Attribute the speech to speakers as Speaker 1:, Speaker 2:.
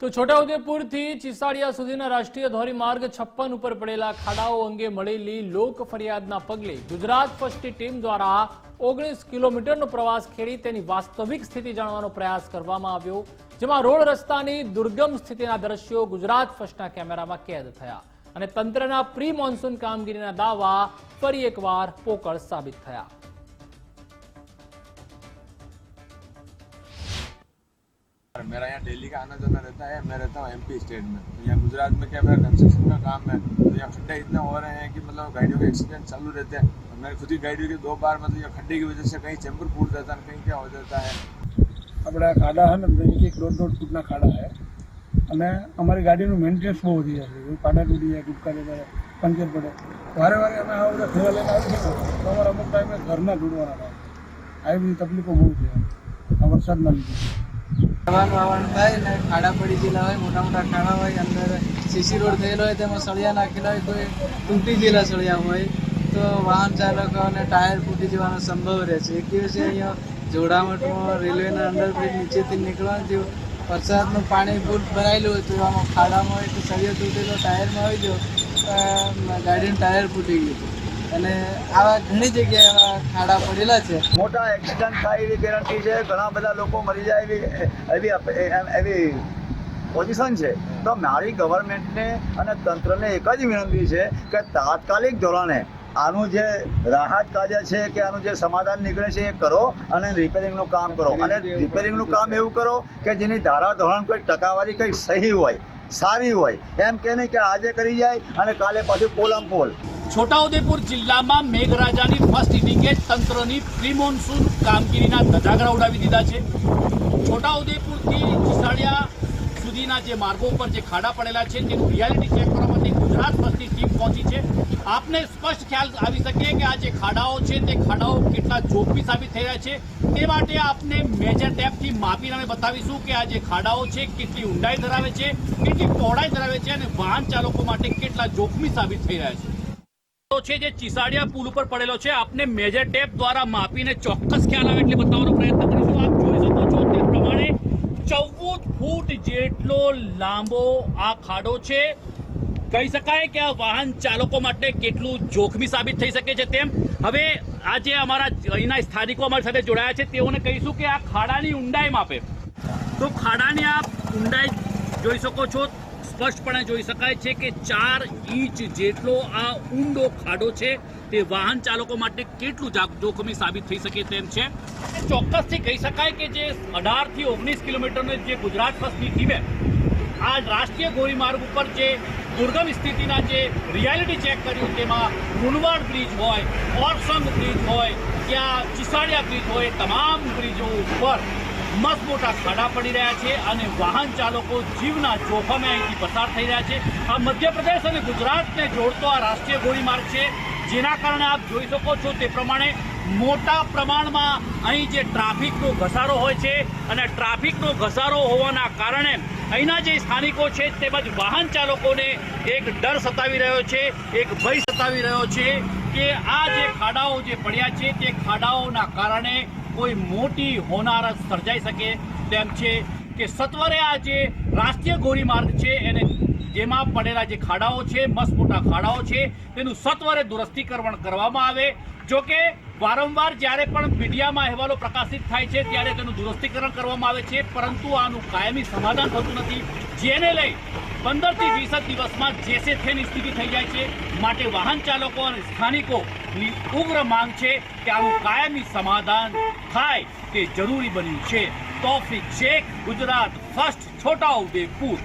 Speaker 1: તો છોટાઉદેપુરથી ચિસાડિયા સુધીના રાષ્ટ્રીય ધોરીમાર્ગ છપ્પન ઉપર પડેલા ખાડાઓ અંગે મળેલી લોક ફરિયાદના પગલે ગુજરાત ફર્સ્ટની ટીમ દ્વારા ઓગણીસ કિલોમીટરનો પ્રવાસ ખેડી તેની વાસ્તવિક સ્થિતિ જાણવાનો પ્રયાસ કરવામાં આવ્યો, જેમાં રોડ રસ્તાની દુર્ગમ સ્થિતિના દ્રશ્યો ગુજરાત ફર્સ્ટના કેમેરામાં કેદ થયા અને તંત્રના પ્રી મોન્સૂન કામગીરીના દાવા ફરી એકવાર પોકળ સાબિત થયા.
Speaker 2: मेरा यहाँ दिल्ली का आना जाना रहता है मैं रहता हूँ एमपी स्टेट में तो यहाँ गुजरात में क्या मेरा कंस्ट्रक्शन का काम है तो यहाँ खड्डे इतने हो रहे हैं कि मतलब गाड़ियों के एक्सीडेंट चालू रहते हैं और मैंने खुद ही गाड़ियों के दो बार मतलब यहाँ खड्डे की वजह से कहीं चैम्बर फूट जाता है कहीं क्या हो जाता है
Speaker 3: આપણે આ ખાડા છે ને તો એક એક દોઢ દોઢ ફૂટના ખાડા છે અને અમારી ગાડીનું મેન્ટેનન્સ બહુ વધી જશે એવું ખાડા તૂટી જાય ટૂંકા પડે પંચર પડે વારે વારે અમે આ બધા થેલા લઈને આવી શકીએ તો અમારે અમુક ટાઈમે ઘરના ઢૂંઢવાના થાય આવી બધી તકલીફો બહુ છે આ વરસાદના લીધે
Speaker 4: ખાવાનું વાવણ થાય ને ખાડા પડી ગયેલા હોય, મોટા મોટા ખાડા હોય, અંદર સીસી રોડ થયેલો હોય, તેમાં સળિયા નાખેલા હોય, કોઈ તૂટી ગયેલા સળિયા હોય, તો વાહન ચાલકોને ટાયર ફૂટી જવાનો સંભવ રહે છે. એક દિવસે અહીંયા જોડામઠમાં રેલવેના અંડરબ્રિજ નીચેથી નીકળવાનું થયું વરસાદનું પાણી ફૂલ ભરાયેલું હતું આમાં ખાડામાં એક સળિયો તૂટેલો ટાયરમાં આવી ગયો ગાડીનું ટાયર ફૂટી ગયું. અને આવા ઘણી જગ્યાએ ખાડા પડેલા છે.
Speaker 5: મોટા એક્સિડન્ટ થાય એવી ગેરંટી છે. ઘણા બધા લોકો મરી જાય એવી એવી એવી પોઝિશન છે. તો મારી ગવર્મેન્ટને અને તંત્રને એક જ વિનંતી છે કે તાત્કાલિક ધોરણે આનું જે રાહત કાર્ય છે કે આનું જે સમાધાન નીકળે છે એ કરો અને રિપેરિંગનું કામ કરો. અને રિપેરિંગનું કામ એવું કરો કે જેની ધારા ધોરણ કોઈ ટકાવારી કંઈ સહી હોય, સારી હોય, એમ કે નહીં કે આજે કરી જાય અને કાલે પાછું પોલમ પોલ.
Speaker 1: છોટાઉદેપુર જિલ્લામાં મેઘરાજાની ફર્સ્ટ ઇનિંગે તંત્રની પ્રી મોન્સૂન કામગીરીના ધજાગરા ઉડાવી દીધા છે. છોટાઉદેપુરથી ચિસાડિયા સુધીના જે માર્ગો ઉપર જે ખાડા પડેલા છે તેનું રિયાલિટી ચેક કરવા માટે ગુજરાત ફર્સ્ટની ટીમ પહોંચી છે. આપને સ્પષ્ટ ખ્યાલ આવી શકે કે આ જે ખાડાઓ છે, તે ખાડાઓ કેટલા જોખમી સાબિત થઈ રહ્યા છે. તે માટે આપને મેજર ટેપથી માપીને અમે બતાવીશું કે આ જે ખાડાઓ છે, કેટલી ઊંડાઈ ધરાવે છે, કેટલી પહોળાઈ ધરાવે છે અને વાહન ચાલકો માટે કેટલા જોખમી સાબિત થઈ રહ્યા છે. જે ચિસાડિયા પુલ ઉપર પડેલો છે, આપને મેજર ટેપ દ્વારા માપીને ચોક્કસ ખ્યાલ આવે એટલે બતાવવાનો પ્રયત્ન કરીશું. આપ જોઈ શકો છો તે પ્રમાણે ચૌદ ફૂટ જેટલો લાંબો આ ખાડો છે. કહી શકાય કે આ વાહન ચાલકો માટે કેટલું જોખમી સાબિત થઈ શકે છે તેમ. હવે આજે અમારા અહીંના સ્થાનિકો અમારી સાથે જોડાયા છે, તેઓને કહીશું કે આ ખાડાની ઊંડાઈ માપે. તો ખાડાની આપ ઊંડાઈ જોઈ શકો છો સ્પષ્ટપણે જોઈ શકાય છે કે ચાર ઇંચ જેટલો આ ઊંડો ખાડો છે. તે વાહન ચાલકો માટે કેટલું જોખમી સાબિત થઈ શકે તેમ છે. ચોક્કસથી કહી શકાય કે જે અઢારથી ઓગણીસ કિલોમીટરને જે ગુજરાત બસની ટીમે આ રાષ્ટ્રીય ધોરીમાર્ગ ઉપર જે દુર્ગમ સ્થિતિના જે રિયાલિટી ચેક કર્યું, તેમાં મુનવાડ બ્રિજ હોય, ઓરસંગ બ્રિજ હોય, ત્યાં ચિસાડિયા બ્રિજ હોય તમામ બ્રિજો ઉપર મસ્ત મોટા ખાડા પડી રહ્યા છે અને વાહન ચાલકો જીવના જોખમે અહીંથી પસાર થઈ રહ્યા છે. આ મધ્યપ્રદેશ અને ગુજરાતને જોડતો આ રાષ્ટ્રીય ધોરીમાર્ગ છે. જેના કારણે આપ જોઈ શકો છો તે પ્રમાણે મોટા પ્રમાણમાં અહીં જે ટ્રાફિકનો ઘસારો હોય છે અને ટ્રાફિકનો ઘસારો હોવાના કારણે અહીંના જે સ્થાનિકો છે તેમજ વાહન ચાલકોને એક ડર સતાવી રહ્યો છે, એક ભય સતાવી રહ્યો છે કે આ જે ખાડાઓ જે પડ્યા છે તે ખાડાઓના કારણે કોઈ મોટી હોનારત સર્જાઈ શકે તેમ છે કે સત્વરે આ જે રાષ્ટ્રીય ધોરીમાર્ગ છે એને જેમાં પડેલા જે ખાડાઓ છે, મસ્ત મોટા ખાડાઓ છે, તેનું સત્વરે દુરસ્તીકરણ કરવામાં આવે. જો કે વારંવાર જ્યારે પણ મીડિયામાં અહેવાલો પ્રકાશિત થાય છે ત્યારે તેનું દુરસ્તીકરણ કરવામાં આવે છે, પરંતુ આનું કાયમી સમાધાન થતું નથી. જેને લઈ પંદરથી વીસ દિવસમાં જેસે થેની સ્થિતિ થઈ જાય છે. માટે વાહન ચાલકો અને સ્થાનિકોની ઉગ્ર માંગ છે કે આનું કાયમી સમાધાન થાય તે જરૂરી બન્યું છે. તોફિક શેખ, ગુજરાત, ફર્સ્ટ, છોટાઉદેપુર.